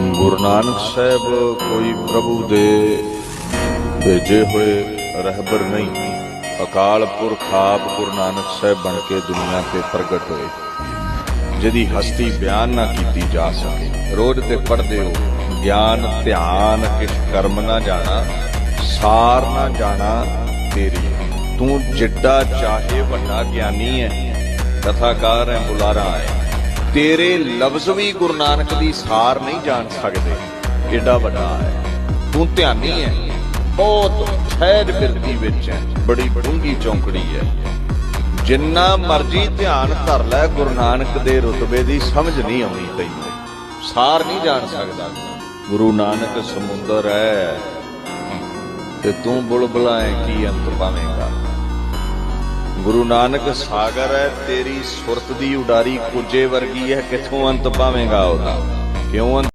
ਗੁਰੂ ਨਾਨਕ ਸਾਹਿਬ ਕੋਈ ਪ੍ਰਭੂ ਦੇ ਭੇਜੇ ਹੋਏ ਰਹਿਬਰ ਨਹੀਂ। ਅਕਾਲ ਪੁਰਖ ਆਪ ਗੁਰੂ ਨਾਨਕ ਸਾਹਿਬ ਬਣ ਕੇ ਦੁਨੀਆ ਤੇ ਪ੍ਰਗਟ ਹੋਏ। ਜਿਹਦੀ ਹਸਤੀ ਬਿਆਨ ਨਾ ਕੀਤੀ ਜਾ ਸਕੇ। ਰੋਜ਼ ਤੇ ਪੜ੍ਹਦੇ ਹੋ, ਗਿਆਨ, ਧਿਆਨ, ਕਿਛ ਕਰਮ ਨਾ ਜਾਣਾ, ਸਾਰ ਨਾ ਜਾਣਾ ਤੇਰੀ। ਤੂੰ ਜਿੱਡਾ ਚਾਹੇ ਵੱਡਾ ਗਿਆਨੀ ਹੈ ਕਥਾਕਾਰ ਹੈ ਬੁਲਾਰਾ ਹੈ ਤੇਰੇ ਲਫ਼ਜ਼ ਵੀ ਗੁਰੂ ਨਾਨਕ ਦੀ ਸਾਰ ਨਹੀਂ ਜਾਣ ਸਕਦੇ। ਏਡਾ ਵੱਡਾ ਹੈ। ਤੂੰ ਧਿਆਨੀ ਹੈ। ਬਹੁਤ ਠਹਿਰ ਬਿਰਤੀ ਵਿੱਚ ਹੈ। ਬੜੀ ਡੂੰਗੀ ਚੌਂਕੜੀ ਹੈ। ਜਿੰਨਾ ਮਰਜ਼ੀ ਧਿਆਨ ਧਰ ਲੈ ਗੁਰੂ ਨਾਨਕ ਦੇ ਰਤਬੇ ਦੀ ਸਮਝ ਨਹੀਂ ਆਉਣੀ ਤੈਨੂੰ ਸਾਰ ਨਹੀਂ ਜਾਣ ਸਕਦਾ। ਗੁਰੂ ਨਾਨਕ ਸਮੁੰਦਰ ਹੈ। ਤੇ ਤੂੰ ਬੁਲਬੁਲਾ ਕੀ ਅੰਤ ਪਾਵੇਂਗਾ? ਗੁਰੂ ਨਾਨਕ ਸਾਗਰ ਹੈ, ਤੇਰੀ ਸੁਰਤ ਦੀ ਉਡਾਰੀ ਕੁਜੇ ਵਰਗੀ ਹੈ, ਕਿੱਥੋਂ ਅੰਤ ਪਾਵੇਂਗਾ ਉਹਦਾ? ਕਿਉਂ ਅੰਤ